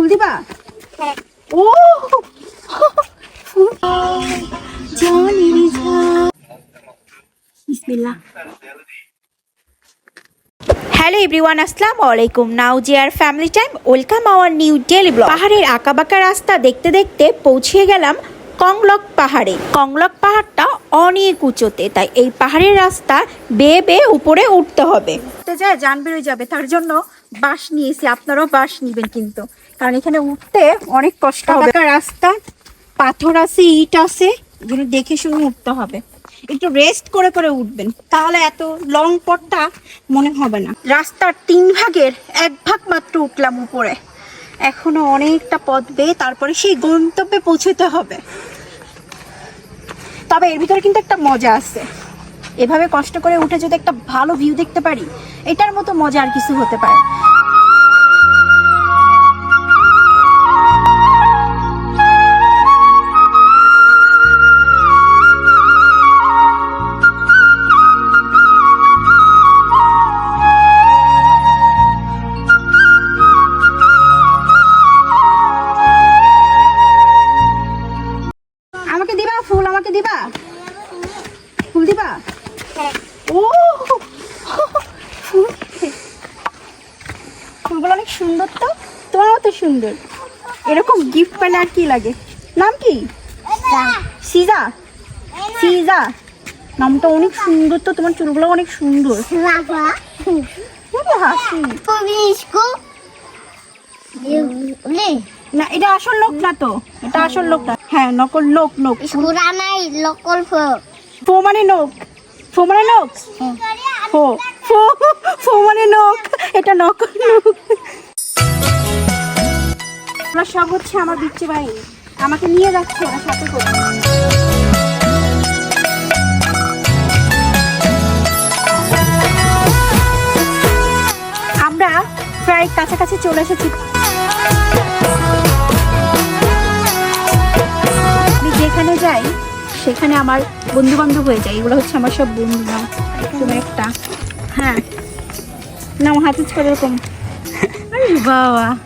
ফুল দিবা? ও! বিসমিল্লাহ। Hello everyone আসসালামু আলাইকুম। নাও জিয়ার family time welcome our new daily blog পাহাড়ের আঁকাবাঁকা রাস্তা দেখতে দেখতে পৌঁছে গেলাম কংলক পাহাড়ে। কংলক পাহাড়টা অনেক উঁচুতে তাই এই পাহাড়ের রাস্তা বেয়ে বেয়ে উপরে উঠতে হবে। উঠতে যায় যান বেরোয় যাবে তার জন্য বাস নিয়েছি আপনারাও বাস নিবেন কিন্তু। কারণ এখানে উঠতে অনেক কষ্ট হবে। রাস্তা পাথর আছে ইট আছে এগুলো দেখে শুনে উঠতে হবে। একটু রেস্ট করে করে উঠবেন তাহলে এত লং পথটা মনে হবে না। রাস্তার তিন ভাগের এক ভাগ মাত্র উঠলাম উপরে। এখনও অনেকটা পথ বেয়ে তারপরে সেই গন্তব্যে পৌঁছতে হবে। তবে এর ভিতরে কিন্তু একটা মজা আছে। এভাবে কষ্ট করে উঠে যদি একটা ভালো ভিউ দেখতে পারি এটার মতো মজা আর কিছু হতে পারে আমাকে দিবা? ফুল দিবা? ও! ফুল ফুলগুলো অনেক সুন্দর তো? তোমার মতো সুন্দর। এরকম গিফট পেলে আর কি লাগে? নাম কি? সিজা। সিজা? নামটা অনেক সুন্দর তো তোমার চুলগুলো অনেক সুন্দর। হাসি না এটা আসল লোক না তো? এটা আসল লোক না? হ্যাঁ নকল লোক লোক। নাই লোকাল ফো মানে নোক? ফো মানে নোক? ফো। ফো ফো মানে নোক। এটা নকল নোক আমার সব হচ্ছে আমার বিচ্ছি বাহিনী আমাকে নিয়ে যাচ্ছে ওরা সাথে করে। প্রায় কাছাকাছি চলে এসেছি। আমি যেখানে যাই, সেখানে আমার বন্ধু বান্ধব হয়ে যায়। এগুলো হচ্ছে আমার সব বন্ধু না তুমি একটা। হ্যাঁ। না আমার হাতে করে এরকম। বাবা।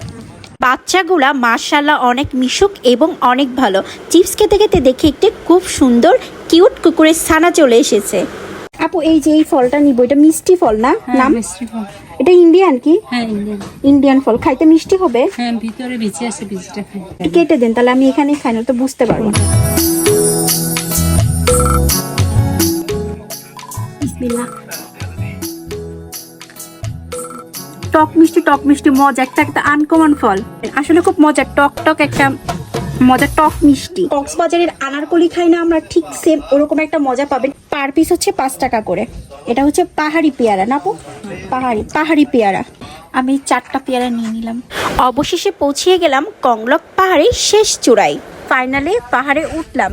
বাচ্চাগুলা মার্শাল্লাহ অনেক মিশুক এবং অনেক ভালো। চিপস খেতে খেতে দেখে একটি খুব সুন্দর, কিউট কুকুরের ছানা চলে এসেছে। আপু এই যে এই ফলটা নিব এটা মিষ্টি ফল না? নাম? মিষ্টি ফল। এটা ইন্ডিয়ান কি? হ্যাঁ ইন্ডিয়ান ইন্ডিয়ান ফল। খাইতে মিষ্টি হবে? হ্যাঁ ভিতরে বেঁচে আছে বীজটা খাই। কেটে দেন তাহলে আমি এখানেই খাই না তো বুঝতে পারব না। বিসমিল্লাহ। টক মিষ্টি টক মিষ্টি মজা একটা একটা আনকমন ফল। আসলে খুব মজা টক টক একটা মজা টক মিষ্টি। কক্সবাজারের আনারকলি খাই না আমরা ঠিক সেম ওরকম একটা মজা পাবেন। পার পিস হচ্ছে পাঁচ টাকা করে। এটা হচ্ছে পাহাড়ি পেয়ারা না পাহাড়ি পাহাড়ি পেয়ারা। আমি চারটা পেয়ারা নিয়ে নিলাম। অবশেষে পৌঁছিয়ে গেলাম কংলক পাহাড়ের শেষ চূড়ায়। ফাইনালি পাহাড়ে উঠলাম।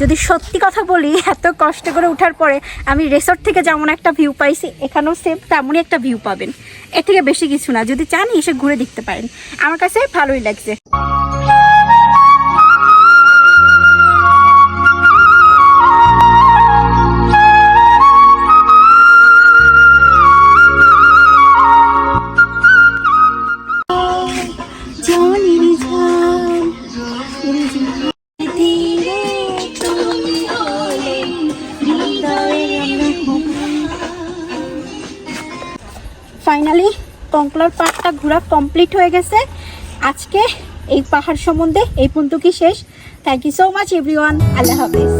যদি সত্যি কথা বলি এত কষ্ট করে ওঠার পরে আমি রেসর্ট থেকে যেমন একটা ভিউ পাইছি এখানেও সেম তেমনই একটা ভিউ পাবেন। এর থেকে বেশি কিছু না। যদি চান এসে ঘুরে দেখতে পারেন। আমার কাছে ভালোই লাগছে। ফাইনালি কংকলার পাহাড়টা ঘোরা কমপ্লিট হয়ে গেছে। আজকে এই পাহাড় সম্বন্ধে এই পর্যন্ত কি শেষ। Thank you so much everyone আল্লাহ হাফেজ।